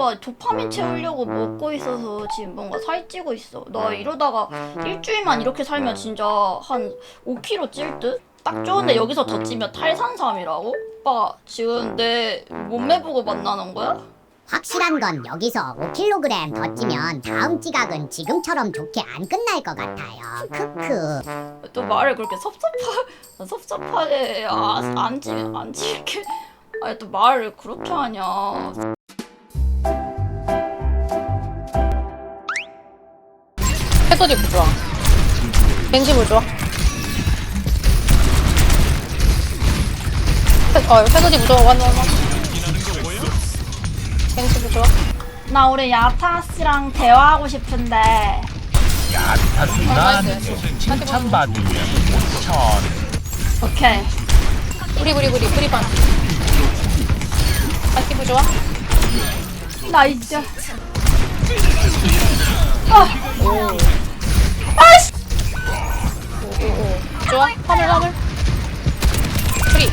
뭔가 도파민 채우려고 먹고 있어서 지금 뭔가 살찌고 있어. 나 이러다가 일주일만 이렇게 살면 진짜 한 5kg 찔 듯? 딱 좋은데 여기서 더 찌면 탈산삼이라고? 오빠 지금 내 몸매 보고 만나는 거야? 확실한 건 여기서 5kg 더 찌면 다음 지각은 지금처럼 좋게 안 끝날 것 같아요. 크크. 또 말을 그렇게 섭섭하 섭섭하게 아, 안 찌, 안 찌게 아니 또 말을 그렇게 하냐 소디 부좋아. 겐지 부좋아 해- 어 해소디 부좋아 완전 완전 겐지 부좋아 나 우리 야타 씨랑 대화하고 싶은데. 아, 나이스. 칭찬받으면 5천 오케이. 우리 우리 우리. 우리반. 아키 부좋아 나이스 오 오오 좋아. 화물 화물. 프리.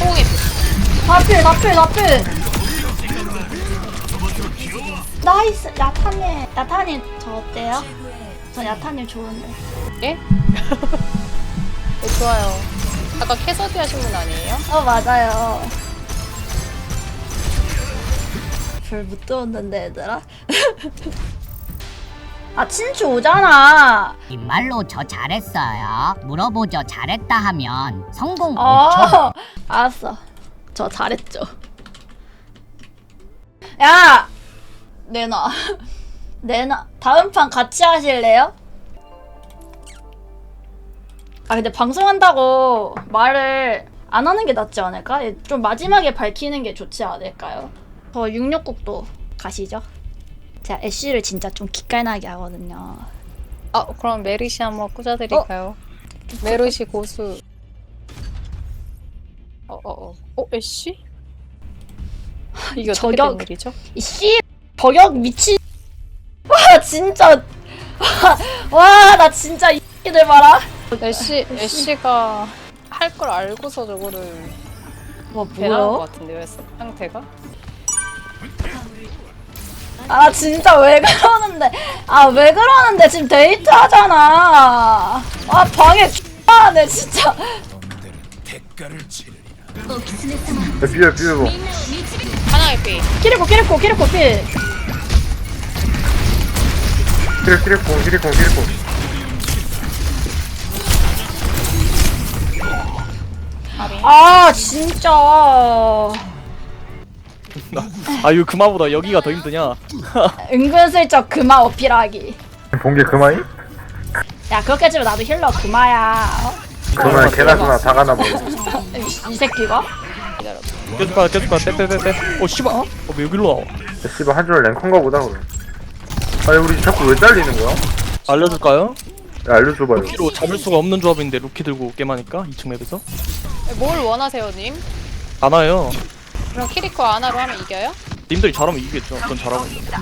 호응해. 나필 나필 나필. 나이스. 야타님 야타님 저 어때요? 저 야타님 좋은데. 예? 네, 좋아요. 아까 캐서디 하신 분 아니에요? 어 맞아요 별 못 들었는데 얘들아 아 친추 오잖아 말로 저 잘했어요. 물어보죠 잘했다 하면 성공 어 알았어 저 잘했죠 야 내놔 내놔 다음 판 같이 하실래요? 아 근데 방송한다고 말을 안 하는 게 낫지 않을까? 좀 마지막에 밝히는 게 좋지 않을까요? 저 66국도 가시죠 제가 애쉬를 진짜 좀 기깔나게 하거든요 아 그럼 메르시 한번 꽂아드릴까요? 메르시 고수 어어어 어? 애쉬? 이게 어떻게 저격. 된 일이죠? 이씨 저격 미친 와 진짜 와나 진짜 이들 봐라 애쉬 애쉬가 할 걸 알고서 저거를 뭐 배나는 것 뭐야? 같은데요 상태가? 아 진짜 왜 그러는데? 아 왜 그러는데? 지금 데이트 하잖아. 아 방에 X하네 진짜. 비벼 비벼 하나의 피 키리코 키리코 키리코 필. 키리 키리콩 키리콩 키리콩 아 진짜 아 이거 그마보다 여기가 더 힘드냐? 은근슬쩍 금화 어필하기 본게 그만이? 야 그렇게 치면 나도 힐러 금화야 어? 그만 개나 소나 다 가나 보네 이, 이 새끼가 계속 가 계속 가 빼빼빼빼 어 씨발 어? 왜 여기로 나와? 야, 씨발 한 줄 랭컨가 보다 그래 아니 우리 자꾸 왜 잘리는 거야? 알려줄까요? 야 알려줘봐요 루키로 잡을 수가 없는 조합인데 루키 들고 게임하니까 2층 맵에서 뭘 원하세요 님? 안 와요 그럼 키리코 아나로 하면 이겨요? 님들이 잘하면 이기겠죠. 전 잘하고 있는데.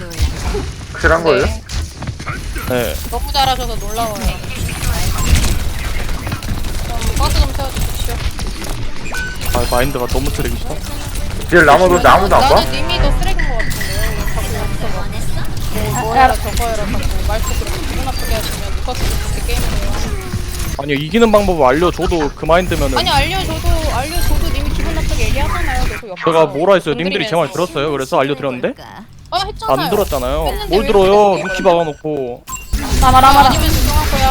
확실한 거예요? 네. 네. 너무 잘하셔서 놀라워요. 그럼 버스 좀 태워주십시오. 아, 마인드가 너무 쓰레기시다. 딜 남아도 아무도 안 봐? 나는 님이 더 쓰레기인 것 같은데요 이거 자꾸 여기서 뭐 뭐 해라 저거 해라 자꾸 말투 그렇게 기분 나쁘게 하시면 누가 그렇게 게임을 해요. 아니요 이기는 방법을 알려줘도 그 마인드면은 아니 알려줘도 알려줘도 얘기하잖아요. 계속 옆에서 제가 뭐라 했어요? 님들이 제말 웅크리면서. 들었어요? 그래서 알려드렸는데? 아 했잖아요. 안 들었잖아요. 했는데 뭘 왜 들어요? 그렇게 루키 박아놓고. 나마라마라 아니면 죄송하고요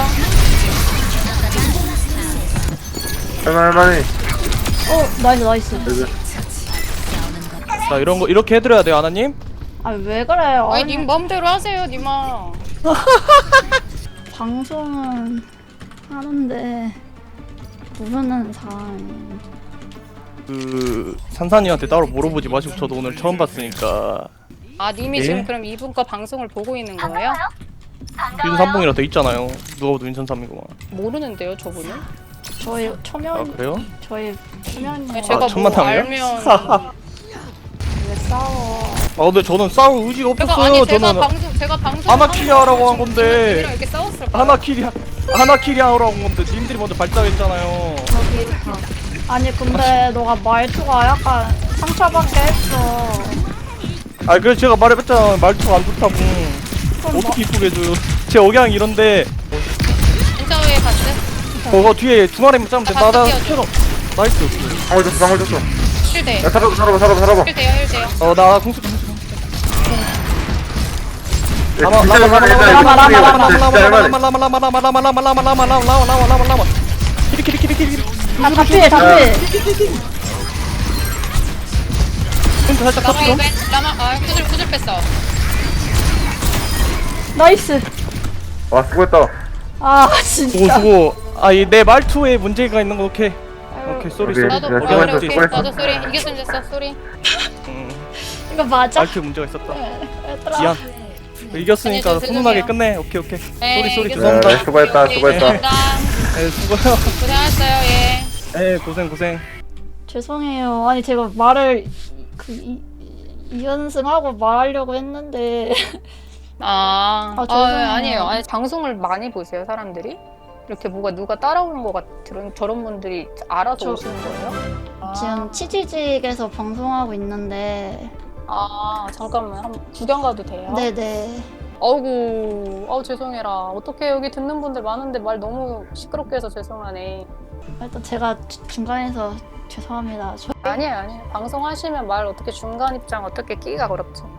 할만할만해. 어 나이스 나이스. 자 이런 거 이렇게 해드려야 돼요 아나님? 아 왜 그래요? 아니 님 맘대로 하세요 님아. 방송은 하는데 모르는 사람이 그 산산이한테 따로 물어보지 마시고 저도 오늘 처음 봤으니까 아 님이 예? 지금 그럼 이분 거 방송을 보고 있는 거예요? 윤삼봉이라 돼 있잖아요 누가 봐도 윤삼삼이구만 모르는데요 저분은? 아 초면 그래요? 저희 초면이 아니, 제가 뭐 천만탕이요? 알면 왜 싸워 아 근데 저는 싸울 의지가 없었어요 아니 제가 저는 방송 제가 방송 하나키리 하라고 한 건데. 이렇게 싸웠을 거예요 하나키리 하나키리 하라고 한 건데 님들이 먼저 발작했잖아요 아니 근데 너가 말투가 약간 상처받게 했어. 아 그래서 제가 말해봤잖아 말투가 안 좋다고 어떻게 이쁘게 해줘요 제 억양 이런데 인터뷰에 갔어? 그거 뒤에 중간에만 짜면 돼 아, 나나. 캐러 나이스 방울 줬어 방울 줬어 힐대 야 살아봐 살아봐 살아봐 살아봐 힐대요 힐대요 어나 공수 공수 야, 라마 라마 라마 라마 라마 할만해, 라마 라마 진짜 라마 라마 라마 라마 라마 라마 라마 라마 라마 라마 라마 라마 라마 키리 키리 키리 키리 아, 다 피해, 다 피해. 힌트 살짝 1벤 라마 아 구슬 구슬 뺐어. 나이스. 와 수고했다. 아, 수고 진짜. 수고. 아이 내 말투에 문제가 있는 거 오케이. 오케이 쏘리 오케이. 쏘리. 나도 야, 아, 수고했어, 오케이. 수고했어. 나도 쏘리. 이겼으면 됐어 쏘리. 이거 맞아? 말투에 문제가 있었다. 얘들아. 미안. 이겼으니까 훈훈하게. 끝내. 오케이 오케이. 네, 쏘리 쏘리. 죄송합니다. 네, 수고했다 수고했다. 에 수고해요. 고생하셨어요 예 에 고생 고생 죄송해요. 아니, 제가 말을, 그, 이, 이 연승하고 말하려고 했는데. 아, 아, 아, 죄송해요. 아니에요. 아니, 방송을 많이 보세요, 사람들이? 이렇게 뭐가 누가 따라오는 것 같은 저런 분들이 알아서 저- 오시는 거예요? 아, 지금 치지직에서 방송하고 있는데. 아, 잠깐만. 한번 구경 가도 돼요? 네네. 어우구, 어우, 죄송해라. 어떻게 여기 듣는 분들 많은데 말 너무 시끄럽게 해서 죄송하네. 일단 제가 주- 중간에서 죄송합니다. 저, 아니에요, 아니에요. 방송하시면 말 어떻게 중간 입장 어떻게 끼기가 어렵죠.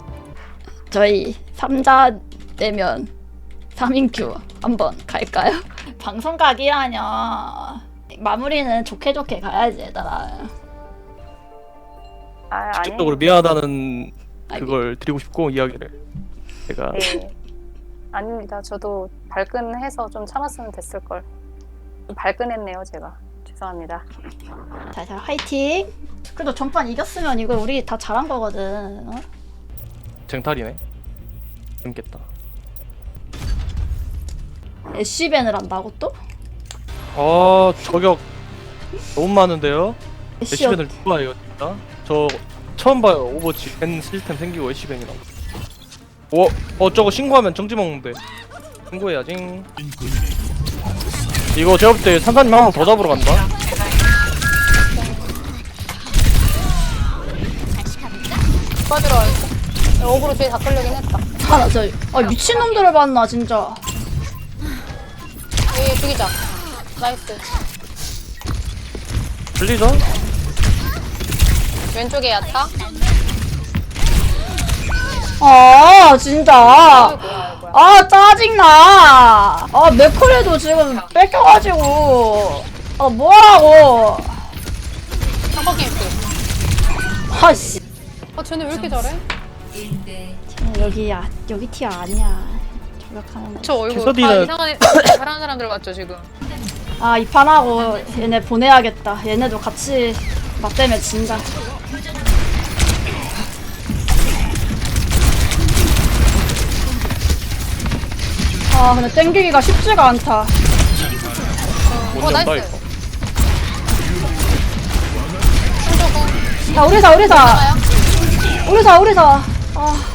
저희 3자 되면 3인 큐 한번 갈까요? 방송 각이라뇨. 마무리는 좋게 좋게 가야지 얘들아. 아, 직접적으로 미안하다는 그걸 드리고 싶고 이야기를 제가 네. 아닙니다. 저도 발끈해서 좀 참았으면 됐을 걸. 좀 발끈했네요, 제가. 죄송합니다. 자, 자, 화이팅. 그래도 전판 이겼으면 이거 우리 다 잘한 거거든. 어? 쟁탈이네 재밌겠다 애쉬밴을 한다고 또? 아 저격 너무 많은데요 애쉬 애쉬밴을 누가 해요 진짜 저 처음 봐요 오버워치 밴 시스템 생기고 애쉬밴이라고 어? 어 저거 신고하면 정지 먹는데 신고해야지 이거 제가 볼때 산사님 한번더 잡으러 간다 빠지러. 어그로 뒤에 다 끌려긴 했다. 아, 나 저, 아, 미친놈들을 봤나, 진짜. 얘 죽이자. 나이스. 들리죠? 왼쪽에 야타. 아, 진짜. 아이고야, 아, 짜증나. 아, 맥콜에도 지금 뺏겨가지고. 아, 뭐하라고. 한번 게임 끝. 아, 씨. 아, 쟤네 왜 이렇게 잘해? 쟤는 여기야, 여기 티야 아니야. 저격하는 애. 저 얼굴 다 개서디는- 이상한 애, 잘하는 사람들 같죠, 지금? 아, 이 판하고 얘네 보내야겠다. 얘네도 같이 맞대면 진다. 아, 근데 땡기기가 쉽지가 않다. 못 어, 나이스. 이거 한조공. 야, 우리 사, 우리 사. 나요? 우리 사, 우리 사. 아.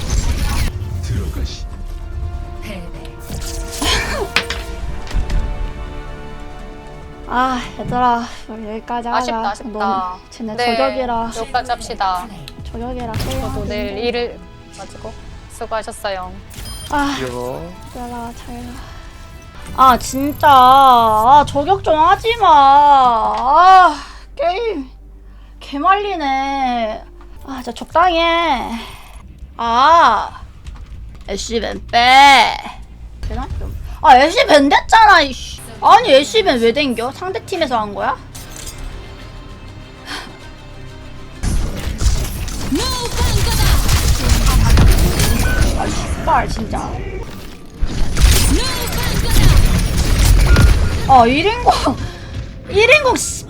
아, 얘들아, 우리 여기까지 하자. 아쉽다, 아쉽다. 너무 쟤네 네, 저격이라, 여기까지 합시다. 저격이라. 저도 내일 일을 가지고 수고하셨어요. 아, 이거 얘들아, 잘 가. 아, 진짜. 아, 저격 좀 하지 마. 아, 게임. 개말리네. 아, 진짜 적당히 해. 아, 애쉬벤 빼. 되나? 좀. 아, 애쉬벤 됐잖아, 이씨. 아니, 애쉬벤 왜 댕겨? 상대 팀에서 한 거야? 아, 씨발, 진짜. 아, 1인공. 1인공, 씨.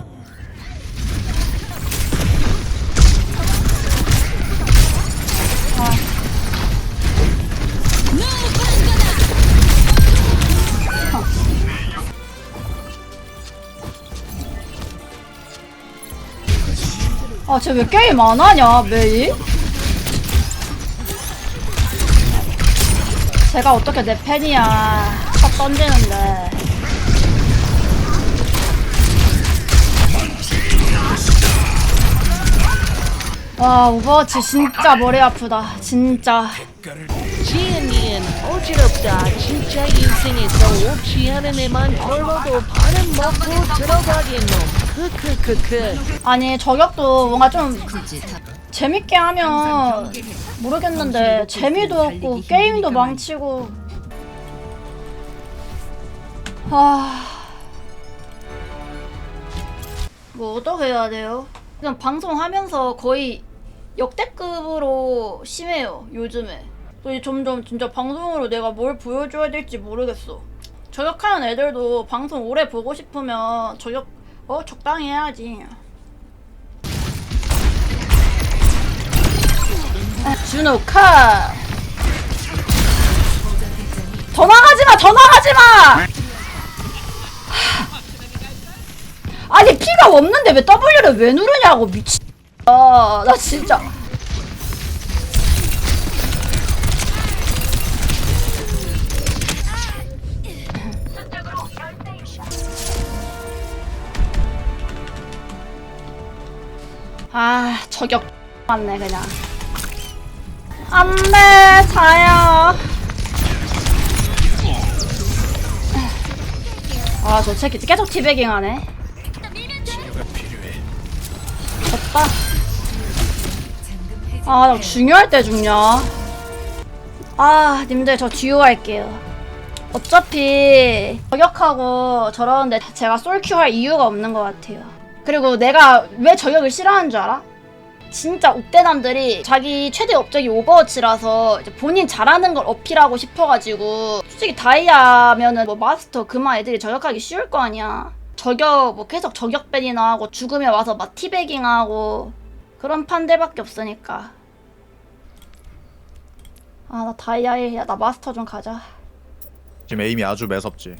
아, 쟤 왜 게임 안 하냐, 매일? 제가 어떻게 내 팬이야. 탑 던지는데. 와 오버워치 진짜 머리 아프다 진짜 지은이는 어지럽다. 진짜 인생에서 옵지 않은 애만 걸러도 반은 먹고 들어가긴 놈. 크크크크. 아니 저격도 뭔가 좀 재밌게 하면 모르겠는데 재미도 없고 게임도 망치고. 아... 뭐 어떻게 해야 돼요? 그냥 방송하면서 거의 역대급으로 심해요 요즘에. 점점 진짜 방송으로 내가 뭘 보여줘야 될지 모르겠어. 저격하는 애들도 방송 오래 보고 싶으면 저격 어? 적당히 해야지 준호 카. 더 나가지 마, 더 나가지 마. 아니 피가 없는데 왜 W를 왜 누르냐고 미친. 아, 나 진짜. 아, 저격 맞네 그냥. 안돼 자야. 아 저 새끼 계속 티베깅 하네. 졌다. 아나 중요할 때 죽냐 아 님들 저 듀오 할게요. 어차피 저격하고 저러는데 제가 솔큐 할 이유가 없는 것 같아요. 그리고 내가 왜 저격을 싫어하는 줄 알아? 진짜 옥대남들이 자기 최대 업적이 오버워치라서 본인 잘하는 걸 어필하고 싶어가지고 솔직히 다이아면은 뭐 마스터 그만 애들이 저격하기 쉬울 거 아니야. 저격 뭐 계속 저격밴이나 하고 죽으면 와서 막 티베깅하고 그런 판들밖에 없으니까. 아 나 다이아 1야. 나 마스터 좀 가자. 지금 에임이 아주 매섭지.